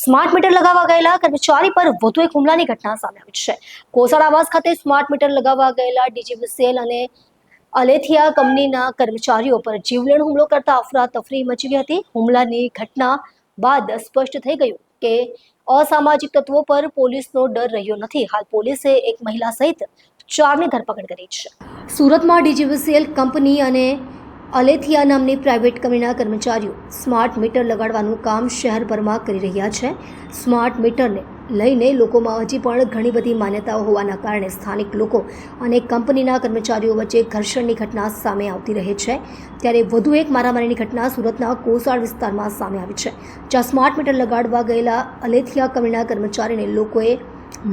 Smart meter લગાવવા ગયેલા કર્મચારી પર વધુ એક હુમલાની ઘટના સામે આવી છે. કોસાડ આવાસ ખાતે સ્માર્ટ મીટર લગાવવા ગયેલા ડીજીવીસીએલ અને અલેથિયા કંપનીના કર્મચારીઓ પર જીવલેણ હુમલો કરતા અફરાતફરી મચી હતી. હુમલાની ઘટના બાદ સ્પષ્ટ થઈ ગયું કે અસામાજિક તત્વો પર પોલીસનો ડર રહ્યો નથી. હાલ પોલીસે એક મહિલા સહિત ચારની ધરપકડ કરી છે. સુરતમાં ડીજીવીસીએલ કંપની અને અલેથિયા નામની પ્રાઇવેટ કંપનીના કર્મચારીઓ સ્માર્ટ મીટર લગાડવાનું કામ શહેરભરમાં કરી રહ્યા છે. સ્માર્ટ મીટરને લઈને લોકોમાં હજી પણ ઘણી બધી માન્યતાઓ હોવાના કારણે સ્થાનિક લોકો અને કંપનીના કર્મચારીઓ વચ્ચે ઘર્ષણની ઘટના સામે આવતી રહે છે. ત્યારે વધુ એક મારામારીની ઘટના સુરતના કોસાળ વિસ્તારમાં સામે આવી છે. જ્યાં સ્માર્ટ મીટર લગાડવા ગયેલા અલેથિયા કંપનીના કર્મચારીને લોકોએ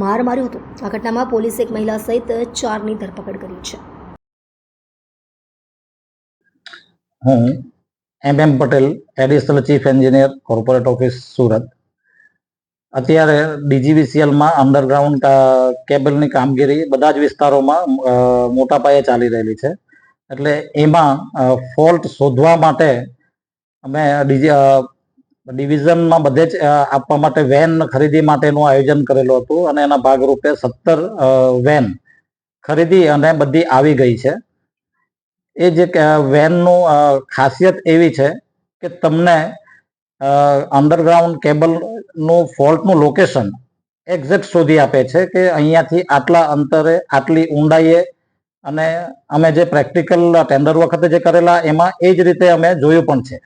માર માર્યો હતો. આ ઘટનામાં પોલીસે એક મહિલા સહિત ચારની ધરપકડ કરી છે. હું M M Patel additional chief engineer corporate office Surat. અત્યારે ડીજીવીસીએલમાં અંડરગ્રાઉન્ડ કેબલની કામગીરી બધા જ વિસ્તારોમાં મોટા પાયે ચાલી રહેલી છે. એટલે એમાં ફોલ્ટ શોધવા માટે અમે ડીજી ડિવિઝનમાં બધે જ આપવા માટે વેન ખરીદી માટેનું આયોજન કરેલું હતું અને એના ભાગરૂપે સત્તર વેન ખરીદી અને બધી આવી ગઈ છે. એ જે વેનનું ખાસિયત એવી છે કે તમને અંડરગ્રાઉન્ડ કેબલનું ફોલ્ટનું લોકેશન એક્ઝેક્ટ શોધી આપે છે કે અહીંયાથી આટલા અંતરે આટલી ઊંડાઈએ અને અમે જે પ્રેક્ટિકલ ટેન્ડર વખતે જે કરેલા એમાં એ જ રીતે અમે જોયું પણ છે.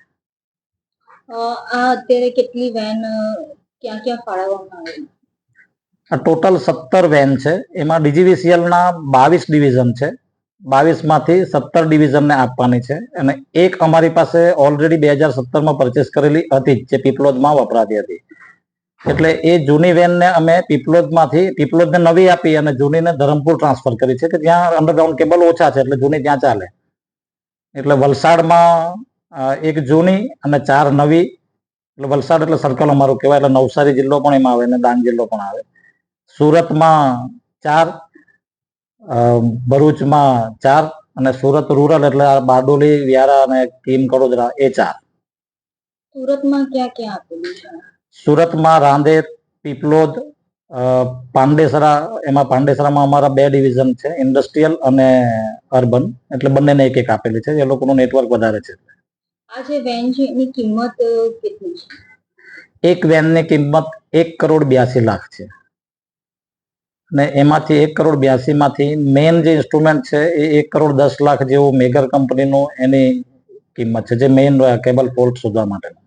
આ અત્યારે કેટલી વેન ક્યાં ક્યાં ફાળવવામાં આવી આ ટોટલ સત્તર વેન છે. એમાં ડીજીવીસીએલના બાવીસ ડિવિઝન છે. બાવીસમાંથી સત્તર ડિવિઝનને આપવાની છે અને એક અમારી પાસે ઓલરેડી બે હજાર સત્તરમાં પરચેસ કરેલી હતી જે પીપલોદમાં વપરાતી હતી. એટલે એ જૂની વેનને અમે પીપલોદમાંથી, પીપલોદને નવી આપી અને જૂનીને ધરમપુર ટ્રાન્સફર કરી છે કે જ્યાં અંડરગ્રાઉન્ડ કેબલ ઓછા છે એટલે જૂની ત્યાં ચાલે. એટલે વલસાડમાં એક જૂની અને ચાર નવી. એટલે વલસાડ એટલે સર્કલ અમારું કહેવાય, એટલે નવસારી જિલ્લો પણ એમાં આવે અને ડાંગ જિલ્લો પણ આવે. સુરતમાં ચાર ભરૂચમાં ચાર અને સુરત રૂરલ એટલે આ બારડોલી વ્યારા અને ટીમ કડોદરા એ ચાર. સુરતમાં ક્યાં ક્યાં આપેલું છે? સુરતમાં રાંદેર પીપલોદ પાંડેસરા એમાં પાંડેસરામાં અમારા બે ડિવિઝન છે ઇન્ડસ્ટ્રીયલ અને અર્બન એટલે બંનેને એક એક આપેલી છે એ લોકોનું નેટવર્ક વધારે છે. આ જે વેન છે એની કિંમત કેટલી છે? એક વેનની કિંમત એક કરોડ બ્યાસી લાખ છે. અને એમાંથી એક કરોડ બ્યાસી માંથી મેઇન જે ઇન્સ્ટ્રુમેન્ટ છે એ એક કરોડ દસ લાખ જેવું મેગર કંપનીનું એની કિંમત છે, જે મેઇન કેબલ ફોલ્ટ શોધવા માટેનું.